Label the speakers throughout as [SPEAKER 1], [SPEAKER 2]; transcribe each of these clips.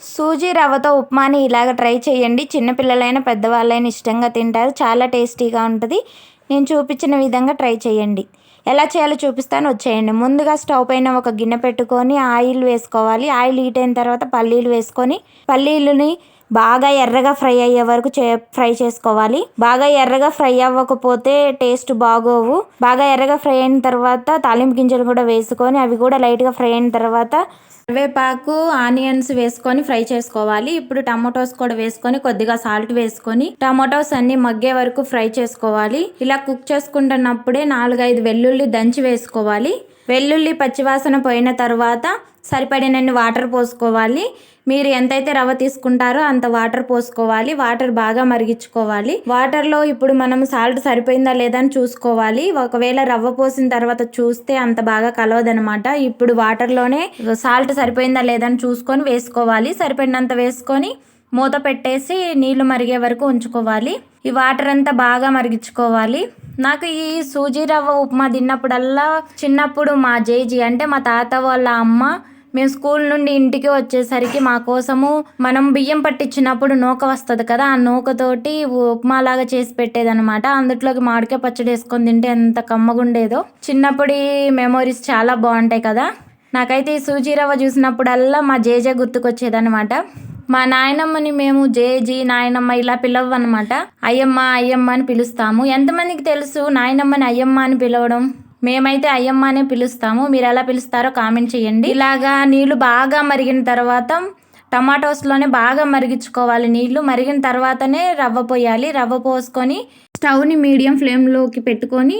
[SPEAKER 1] సూజీ రవ్వతో ఉప్మాని ఇలాగ ట్రై చేయండి. చిన్నపిల్లలైనా పెద్దవాళ్ళైనా ఇష్టంగా తింటారు. చాలా టేస్టీగా ఉంటుంది. నేను చూపించిన విధంగా ట్రై చేయండి. ఎలా చేయాలో చూపిస్తాను. వచ్చేయండి. ముందుగా స్టవ్ పైన ఒక గిన్నె పెట్టుకొని ఆయిల్ వేసుకోవాలి. ఆయిల్ హీట్ అయిన తర్వాత పల్లీలు వేసుకొని పల్లీలని బాగా ఎర్రగా ఫ్రై అయ్యే వరకు చే ఫ్రై చేసుకోవాలి. బాగా ఎర్రగా ఫ్రై అవ్వకపోతే టేస్ట్ బాగోవు. బాగా ఎర్రగా ఫ్రై అయిన తర్వాత తాలింపు గింజలు కూడా వేసుకొని అవి కూడా లైట్గా ఫ్రై అయిన తర్వాత కరివేపాకు ఆనియన్స్ వేసుకొని ఫ్రై చేసుకోవాలి. ఇప్పుడు టమాటోస్ కూడా వేసుకొని కొద్దిగా సాల్ట్ వేసుకొని టమాటోస్ అన్ని మగ్గే వరకు ఫ్రై చేసుకోవాలి. ఇలా కుక్ చేసుకుంటున్నప్పుడే నాలుగైదు వెల్లుల్లి దంచి వేసుకోవాలి. వెల్లుల్లి పచ్చివాసన పోయిన తర్వాత సరిపడినన్ని వాటర్ పోసుకోవాలి. మీరు ఎంతైతే రవ్వ తీసుకుంటారో అంత వాటర్ పోసుకోవాలి. వాటర్ బాగా మరిగించుకోవాలి. వాటర్లో ఇప్పుడు మనం సాల్ట్ సరిపోయిందా లేదా అని చూసుకోవాలి. ఒకవేళ రవ్వ పోసిన తర్వాత చూస్తే అంత బాగా కలవదనమాట ఇప్పుడు వాటర్లోనే సాల్ట్ సరిపోయిందా లేదా అని చూసుకొని వేసుకోవాలి. సరిపడినంత వేసుకొని మూత పెట్టేసి నీళ్ళు మరిగే వరకు ఉంచుకోవాలి. ఈ వాటర్ అంతా బాగా మరిగించుకోవాలి. నాకు ఈ సూజీ రవ్వ ఉప్మా తిన్నప్పుడల్లా చిన్నప్పుడు మా జేజీ అంటే మా తాత వాళ్ళ అమ్మ మేము స్కూల్ నుండి ఇంటికి వచ్చేసరికి మా కోసము మనం బియ్యం పట్టించినప్పుడు నూక వస్తుంది కదా ఆ నూకతోటి ఉప్మా లాగా చేసి పెట్టేదనమాట అందులోకి మామిడికాయ పచ్చడి వేసుకొని తింటే ఎంత కమ్మగుండేదో. చిన్నప్పటి మెమోరీస్ చాలా బాగుంటాయి కదా. నాకైతే ఈ సూజీ రవ్వ చూసినప్పుడల్లా మా జేజే గుర్తుకొచ్చేదనమాట మా నాయనమ్మని మేము జేజీ నాయనమ్మ ఇలా పిలవన్నమాట. అయ్యమ్మ అయ్యమ్మ అని పిలుస్తాము. ఎంతమందికి తెలుసు నాయనమ్మని అయ్యమ్మ అని పిలవడం? మేమైతే అయ్యమ్మ అనే పిలుస్తాము. మీరు ఎలా పిలుస్తారో కామెంట్ చేయండి. ఇలాగా నీళ్ళు బాగా మరిగిన తర్వాత టమాటోస్లోనే బాగా మరిగించుకోవాలి నీళ్ళు. మరిగిన తర్వాతనే రవ్వ పోయాలి. రవ్వ పోసుకొని స్టవ్ని మీడియం ఫ్లేమ్లోకి పెట్టుకొని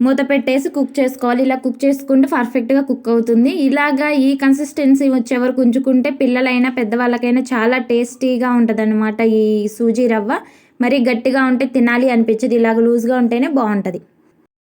[SPEAKER 1] మూత పెట్టేసి కుక్ చేసుకోవాలి. ఇలా కుక్ చేసుకుంటే పర్ఫెక్ట్గా కుక్ అవుతుంది. ఇలాగా ఈ కన్సిస్టెన్సీ వచ్చే వరకు ఉంచుకుంటే పిల్లలైనా పెద్దవాళ్ళకైనా చాలా టేస్టీగా ఉంటుంది ఈ సూజీ రవ్వ. మరి గట్టిగా ఉంటే తినాలి అనిపించదు. ఇలాగ లూజ్గా ఉంటేనే బాగుంటుంది